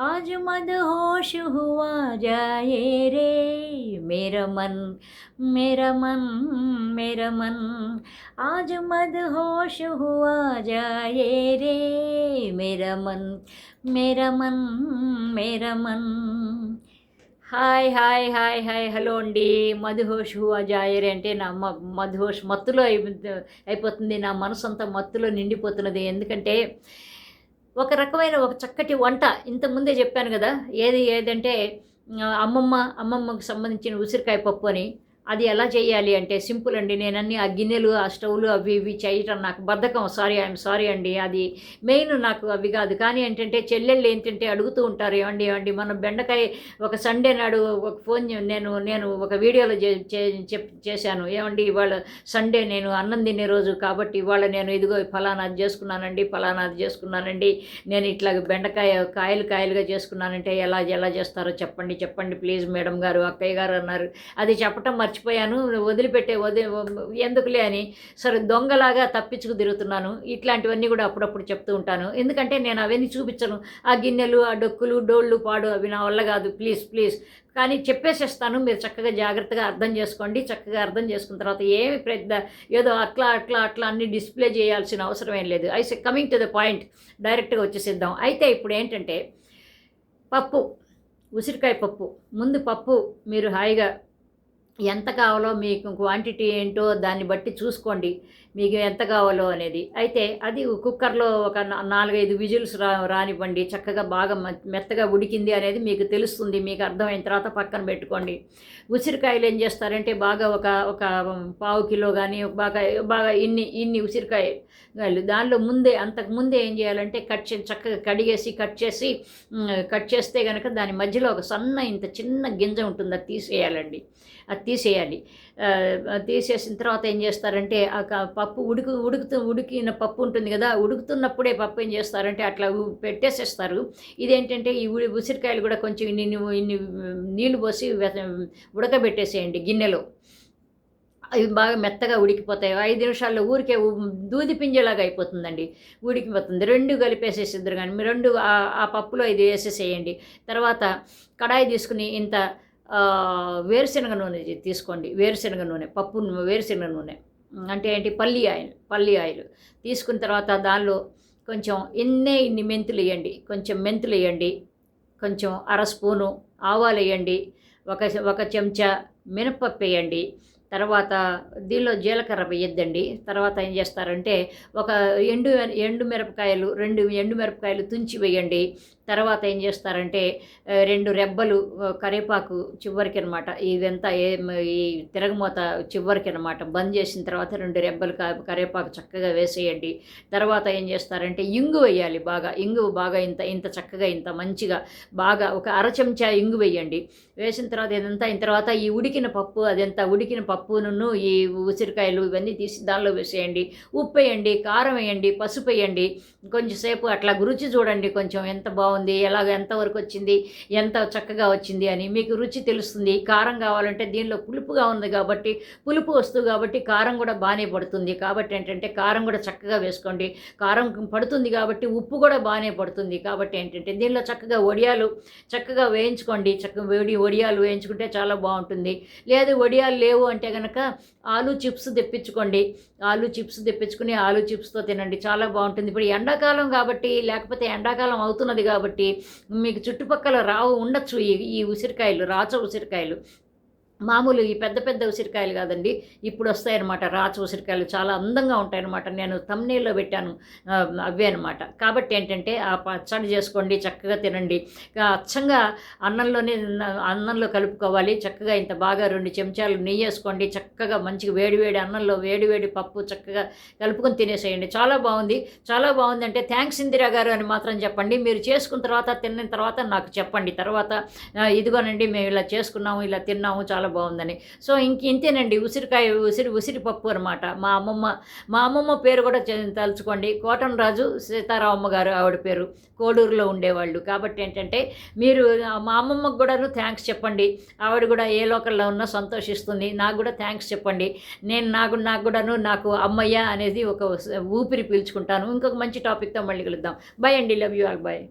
आज मद होश हुआ जाए रे मेरा मन मेरा मन मेरा मन आज मद होश हुआ जाए रे मेरा मन मेरा मन मेरा मन hi hi hi hi hello అండి మధుహోష్ హువా జాయరే అంటే నా మ మధుహోష్ మత్తులో అయి అయిపోతుంది నా మనసు అంతా మత్తులో నిండిపోతున్నది ఎందుకంటే ఒక రకమైన ఒక చక్కటి వంట ఇంతకుముందే చెప్పాను కదా. ఏది ఏదంటే అమ్మమ్మ అమ్మమ్మకు సంబంధించిన ఉసిరికాయ పప్పు అని. అది ఎలా చేయాలి అంటే సింపుల్ అండి. నేను అన్ని ఆ గిన్నెలు ఆ స్టవ్లు అవి ఇవి చేయటం నాకు బద్ధకం. సారీ ఐఎమ్ సారీ అండి. అది మెయిన్ నాకు అవి కాదు. కానీ ఏంటంటే చెల్లెళ్ళు ఏంటంటే అడుగుతూ ఉంటారు ఏమండి ఏమండి మనం బెండకాయ ఒక సండే నాడు ఒక ఫోన్ నేను నేను ఒక వీడియోలో చే- చే- చెప్ చేశాను. ఏమండి ఇవాళ సండే నేను అన్నం తినే రోజు కాబట్టి ఇవాళ నేను ఇదిగో ఫలానాది చేసుకున్నానండి ఫలానాది చేసుకున్నానండి. నేను ఇట్లా బెండకాయ కాయలు కాయలుగా చేసుకున్నానంటే ఎలా ఎలా చేస్తారో చెప్పండి చెప్పండి ప్లీజ్ మేడం గారు అక్కయ్య గారు అన్నారు. అది చెప్పటం మరి మర్చిపోయాను వదిలిపెట్టే వది ఎందుకులే అని సరే దొంగలాగా తప్పించుకు తిరుగుతున్నాను. ఇట్లాంటివన్నీ కూడా అప్పుడప్పుడు చెప్తూ ఉంటాను. ఎందుకంటే నేను అవన్నీ చూపించను. ఆ గిన్నెలు ఆ డొక్కులు డోళ్ళు పాడు అవి నా వల్ల కాదు. Please please. కానీ చెప్పేసేస్తాను. మీరు చక్కగా జాగ్రత్తగా అర్థం చేసుకోండి. చక్కగా అర్థం చేసుకున్న తర్వాత ఏమి పెద్ద ఏదో అట్లా అట్లా అట్లా అన్ని డిస్ప్లే చేయాల్సిన అవసరం ఏం లేదు. I coming to the point. డైరెక్ట్గా వచ్చేసిద్దాం. అయితే ఇప్పుడు ఏంటంటే పప్పు ఉసిరికాయ పప్పు. ముందు పప్పు మీరు హాయిగా ఎంత కావాలో మీకు క్వాంటిటీ ఏంటో దాన్ని బట్టి చూసుకోండి. మీకు ఎంత కావాలో అనేది. అయితే అది కుక్కర్లో ఒక నాలుగైదు విజిల్స్ రా రానివ్వండి. చక్కగా బాగా మెత్తగా ఉడికింది అనేది మీకు తెలుస్తుంది. మీకు అర్థమైన తర్వాత పక్కన పెట్టుకోండి. ఉసిరికాయలు ఏం చేస్తారంటే బాగా ఒక ఒక పావు కిలో కానీ బాగా బాగా ఇన్ని ఇన్ని ఉసిరికాయలు. దానిలో ముందే అంతకు ముందే ఏం చేయాలంటే కట్ చే చక్కగా కడిగేసి కట్ చేసి కట్ చేస్తే కనుక దాని మధ్యలో ఒక సన్న ఇంత చిన్న గింజ ఉంటుంది. అది తీసేయాలండి. అది తీసేయాలి. తీసేసిన తర్వాత ఏం చేస్తారంటే ఆ క- పప్పు ఉడుకు ఉడుకుతూ ఉడికిన పప్పు ఉంటుంది కదా ఉడుకుతున్నప్పుడే పప్పు ఏం చేస్తారంటే అట్లా పెట్టేసేస్తారు. ఇదేంటంటే ఈ ఉడి ఉసిరికాయలు కూడా కొంచెం ఇన్ని ఇన్ని- నీళ్ళు నీళ్ళు పోసి ఉడకబెట్టేసేయండి గిన్నెలో. అవి బాగా మెత్తగా ఉడికిపోతాయి. ఐదు నిమిషాల్లో ఊరికే దూది పింజలాగా అయిపోతుందండి. ఉడికిపోతుంది. రెండు కలిపేసేసిద్దరు కానీ రెండు ఆ- పప్పులో ఇది వేసేసేయండి. తర్వాత కడాయి తీసుకుని ఇంత వేరుశనగ నూనె తీసుకోండి. వేరుశనగ నూనె పప్పు వేరుశనగ నూనె. అంటే ఏంటి? పల్లి ఆయిల్ పల్లి ఆయిల్. తీసుకున్న తర్వాత దానిలో కొంచెం ఎన్నే ఇన్ని మెంతులు వేయండి. కొంచెం మెంతులు వేయండి. కొంచెం అర స్పూను ఆవాలు వేయండి. ఒక ఒక చెంచా మినపప్పు వేయండి. తర్వాత దీనిలో జీలకర్ర వేయద్దండి. తర్వాత ఏం చేస్తారంటే ఒక ఎండు ఎండు మిరపకాయలు రెండు ఎండు మిరపకాయలు తుంచి వేయండి. తర్వాత ఏం చేస్తారంటే రెండు రెబ్బలు కరేపాకు కరివేపాకు చివరికి అనమాట ఇదంతా ఏ ఈ తిరగమూత చివరికి అనమాట బంద్ చేసిన తర్వాత రెండు రెబ్బలు కరేపాకు చక్కగా వేసేయండి. తర్వాత ఏం చేస్తారంటే ఇంగు వేయాలి బాగా. ఇంగు బాగా ఇంత ఇంత చక్కగా ఇంత మంచిగా బాగా ఒక అర చెంచా ఇంగు వేయండి. వేసిన తర్వాత ఇదంతా అయిన తర్వాత ఈ ఉడికిన పప్పు అదంతా ఉడికిన పప్పు పప్పును ఈ ఉసిరికాయలు ఇవన్నీ తీసి దానిలో వేసేయండి. ఉప్పు వేయండి కారం వేయండి పసుపు వేయండి. కొంచెంసేపు అట్లా రుచి చూడండి కొంచెం ఎంత బాగుంది ఎలాగ ఎంతవరకు వచ్చింది ఎంత చక్కగా వచ్చింది అని మీకు రుచి తెలుస్తుంది. కారం కావాలంటే దీనిలో పులుపుగా ఉంది కాబట్టి పులుపు వస్తుంది కాబట్టి కారం కూడా బాగానే పడుతుంది. కాబట్టి ఏంటంటే కారం కూడా చక్కగా వేసుకోండి. కారం పడుతుంది కాబట్టి ఉప్పు కూడా బాగానే పడుతుంది. కాబట్టి ఏంటంటే దీనిలో చక్కగా వడియాలు చక్కగా వేయించుకోండి. చక్కగా వేడి వడియాలు వేయించుకుంటే చాలా బాగుంటుంది. లేదు వడియాలు లేవు అంటే కనుక ఆలు చిప్స్ తెప్పించుకోండి. ఆలు చిప్స్ తెప్పించుకుని ఆలు చిప్స్తో తినండి. చాలా బాగుంటుంది. ఇప్పుడు ఎండాకాలం కాబట్టి లేకపోతే ఎండాకాలం అవుతున్నది కాబట్టి మీకు చుట్టుపక్కల రావు ఉండొచ్చు ఈ ఈ ఉసిరికాయలు రాచ ఉసిరికాయలు. మామూలు ఈ పెద్ద పెద్ద ఉసిరికాయలు కాదండి. ఇప్పుడు వస్తాయన్నమాట. రాచ ఉసిరికాయలు చాలా అందంగా ఉంటాయన్నమాట. నేను తమ్నేల్లో పెట్టాను. అవే అనమాట కాబట్టి ఏంటంటే ఆ పచ్చడి చేసుకోండి చక్కగా తినండి. అచ్చంగా అన్నంలోనే అన్నంలో కలుపుకోవాలి. చక్కగా ఇంత బాగా రెండు చెంచాలు నెయ్యి వేసుకోండి. చక్కగా మంచిగా వేడివేడి అన్నంలో వేడివేడి పప్పు చక్కగా కలుపుకొని తినేసేయండి. చాలా బాగుంది. చాలా బాగుంది అంటే థ్యాంక్స్ ఇందిరా గారు అని మాత్రం చెప్పండి. మీరు చేసుకున్న తర్వాత తిన్న తర్వాత నాకు చెప్పండి. తర్వాత ఇదిగోనండి మేము ఇలా చేసుకున్నాము ఇలా తిన్నాము చాలా బాగుందని. సో ఇంక ఇంతేనండి. ఉసిరికాయ ఉసిరి ఉసిరి పప్పు అనమాట మా అమ్మమ్మ మా అమ్మమ్మ పేరు కూడా తలుచుకోండి. కోటన్ రాజు సీతారామమ్మ గారు ఆవిడ పేరు. కోడూరులో ఉండేవాళ్ళు. కాబట్టి ఏంటంటే మీరు మా అమ్మమ్మకు కూడాను థ్యాంక్స్ చెప్పండి. ఆవిడ కూడా ఏ లోకల్లో ఉన్నా సంతోషిస్తుంది. నాకు కూడా థ్యాంక్స్ చెప్పండి. నేను నాకు నాకు కూడాను నాకు అమ్మయ్య అనేది ఒక ఊపిరి పీల్చుకుంటాను. ఇంకొక మంచి టాపిక్తో మళ్ళీ కలుద్దాం. బై అండి. Love you all. బాయ్